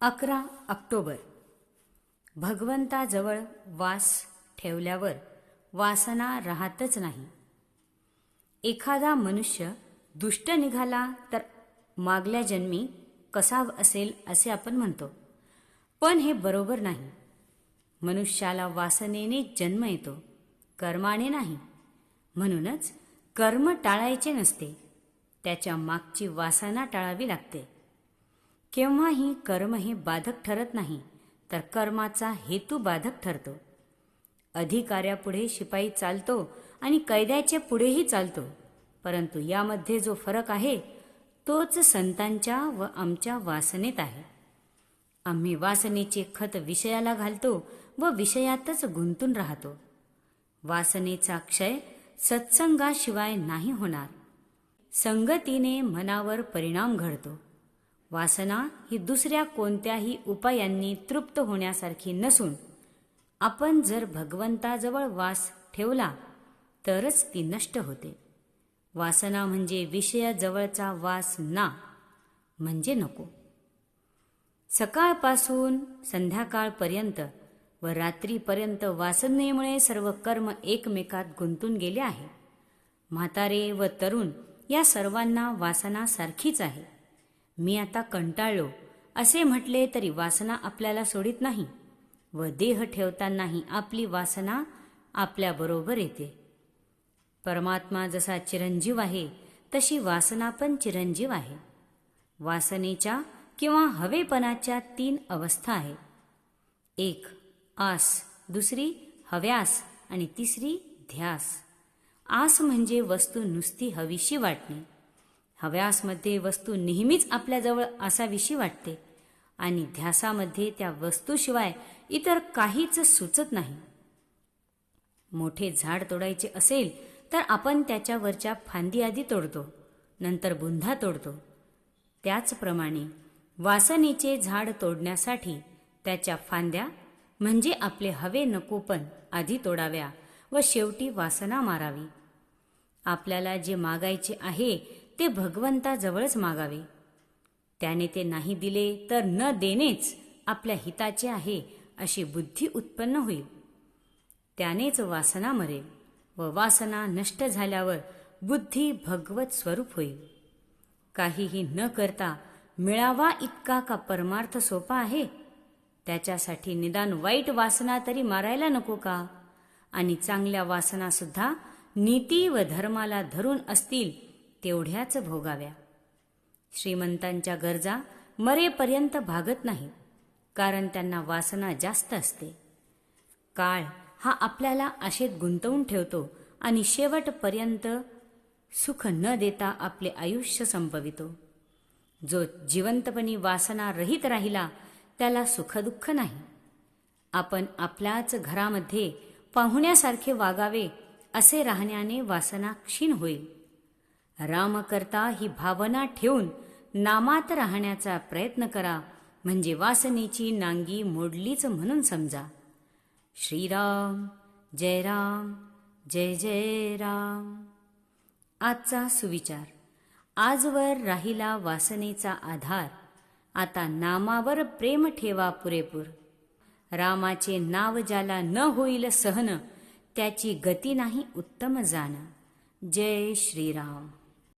अकरा ऑक्टोबर. भगवंताजवळ वास ठेवल्यावर वासना राहतच नाही. एखादा मनुष्य दुष्ट निघाला तर मागल्या जन्मी कसा असेल असे आपण म्हणतो. पण हे बरोबर नाही. मनुष्याला वासनेने जन्म येतो कर्माने नाही. म्हणूनच कर्म टाळायचे नसते. त्याच्या मागची वासना टाळावी लागते. केव्हाही कर्म हे बाधक ठरत नाही तर कर्माचा हेतू बाधक ठरतो. अधिकाऱ्यापुढे शिपाई चालतो आणि कैद्याच्या पुढेही चालतो परंतु यामध्ये जो फरक आहे तोच संतांच्या व आमच्या वासनेत आहे. आम्ही वासनेचे खत विषयाला घालतो व विषयातच गुंतून राहतो. वासनेचा क्षय सत्संगाशिवाय नाही होणार. संगतीने मनावर परिणाम घडतो. वासना ही दुसऱ्या कोणत्याही उपायांनी तृप्त होण्यासारखी नसून आपण जर भगवंताजवळ वास ठेवला तरच ती नष्ट होते. वासना म्हणजे विषयाजवळचा वास ना म्हणजे नको. सकाळपासून संध्याकाळपर्यंत व रात्रीपर्यंत वासनेमुळे सर्व कर्म एकमेकात गुंतून गेले आहे. म्हातारे व तरुण या सर्वांना वासना सारखीच आहे. मी आता कंटाळलो. असे म्हटले तरी वासना आपल्याला सोडित नाही. व देह ठेवतानाही आपली वासना आपल्याबरोबर येते. परमात्मा जसा चिरंजीव आहे तशी वासना पण चिरंजीव आहे. वासनेच्या किंवा हवेपणाच्या तीन अवस्था आहेत. एक आस दुसरी हव्यास आणि तिसरी ध्यास. आस म्हणजे वस्तू नुसती हवीशी वाटणे. हव्यासमध्ये वस्तू नेहमीच आपल्याजवळ असाविषयी वाटते आणि ध्यासामध्ये त्या वस्तूशिवाय इतर काहीच सुचत नाही. मोठे झाड तोडायचे असेल तर आपण त्याच्यावरच्या फांदी आधी तोडतो नंतर बुंधा तोडतो. त्याचप्रमाणे वासनेचे झाड तोडण्यासाठी त्याच्या फांद्या म्हणजे आपले हवे नकोपण आधी तोडाव्या व शेवटी वासना मारावी. आपल्याला जे मागायचे आहे ते भगवंताजवळच मागावे. त्याने ते नाही दिले तर न देणेच आपल्या हिताचे आहे अशी बुद्धी उत्पन्न होईल. त्यानेच वासना मरेल व वासना नष्ट झाल्यावर बुद्धी भगवत स्वरूप होईल. काहीही न करता मिळावा इतका का परमार्थ सोपा आहे? त्याच्यासाठी निदान वाईट वासना तरी मारायला नको का? आणि चांगल्या वासनासुद्धा नीती व धर्माला धरून असतील तेवढ्याच भोगाव्या. श्रीमंतांच्या गरजा मरेपर्यंत भागत नाही कारण त्यांना वासना जास्त असते. काळ हा आपल्याला आशेत गुंतवून ठेवतो आणि शेवटपर्यंत सुख न देता आपले आयुष्य संपवितो. जो जिवंतपणी वासना रहित राहिला त्याला सुखदुःख नाही. आपण आपल्याच घरामध्ये पाहुण्यासारखे वागावे असे राहण्याने वासना क्षीण होईल. रामकर्ता ही भावना ठेवून नामात राहण्याचा प्रयत्न करा म्हणजे वासनेची नांगी मोडलीच म्हणून समजा. श्रीराम जय राम जय जय राम. आजचा सुविचार. आजवर राहिला वासनेचा आधार. आता नामावर प्रेम ठेवा पुरेपूर. रामाचे नाव ज्याला न होईल सहन त्याची गती नाही उत्तम जाण. जय श्रीराम.